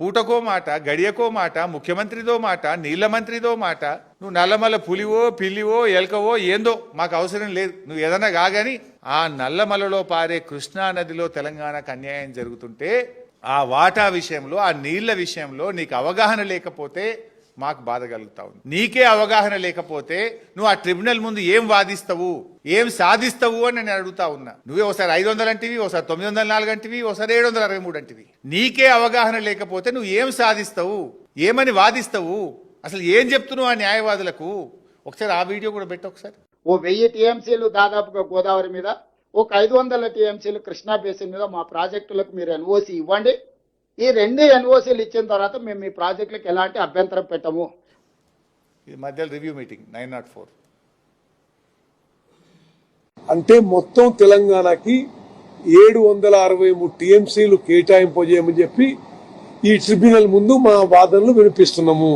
పూటకో మాట గడియకో మాట ముఖ్యమంత్రిదో మాట నీళ్ళ మంత్రిదో మాట నువ్వు నల్లమల పులివో పిల్లివో ఎలకవో ఏందో మాకు అవసరం లేదు. నువ్వు ఏదన్నా కాగాని ఆ నల్లమలలో పారే కృష్ణా నదిలో తెలంగాణకు అన్యాయం జరుగుతుంటే ఆ వాటా విషయంలో ఆ నీళ్ళ విషయంలో నీకు అవగాహన లేకపోతే మాకు బాధ కలుగుతా ఉంది. నీకే అవగాహన లేకపోతే నువ్వు ఆ ట్రిబ్యునల్ ముందు ఏం వాదిస్తావు? ఏం సాధిస్తావు అని నేను అడుగుతా ఉన్నా. నువ్వే ఒకసారి ఐదు వందలు అంటివి ఒకసారి తొమ్మిది వందల నాలుగు అంటివి ఒకసారి ఏడు వందల అరవై మూడు అంటివి. నీకే అవగాహన లేకపోతే నువ్వు ఏం సాధిస్తావు? ఏమని వాదిస్తావు? అసలు ఏం చెప్తున్నావు ఆ న్యాయవాదులకు? ఒకసారి ఆ వీడియో కూడా పెట్టు ఒకసారి. ఓ వెయ్యి టీఎంసీలు దాదాపుగా గోదావరి మీద ఒక ఐదు వందల టీఎంసీలు కృష్ణా బేసిన్ మీద మా ప్రాజెక్టులకు మీరు ఎన్ఓసి ఇవ్వండి. ఈ రెండు ఎన్ఓసీలు ఇచ్చిన తర్వాత మేము మీ ప్రాజెక్టులకు ఎలాంటి అభ్యంతరం పెట్టము. ఇది మధ్యలో review meeting nine nought four. అంటే మొత్తం తెలంగాణకి ఏడు వందల అరవై మూడు టీఎంసీలు కేటాయింపజేయమని చెప్పి ఈ ట్రిబ్యునల్ ముందు మా వాదనలు వినిపిస్తున్నాము.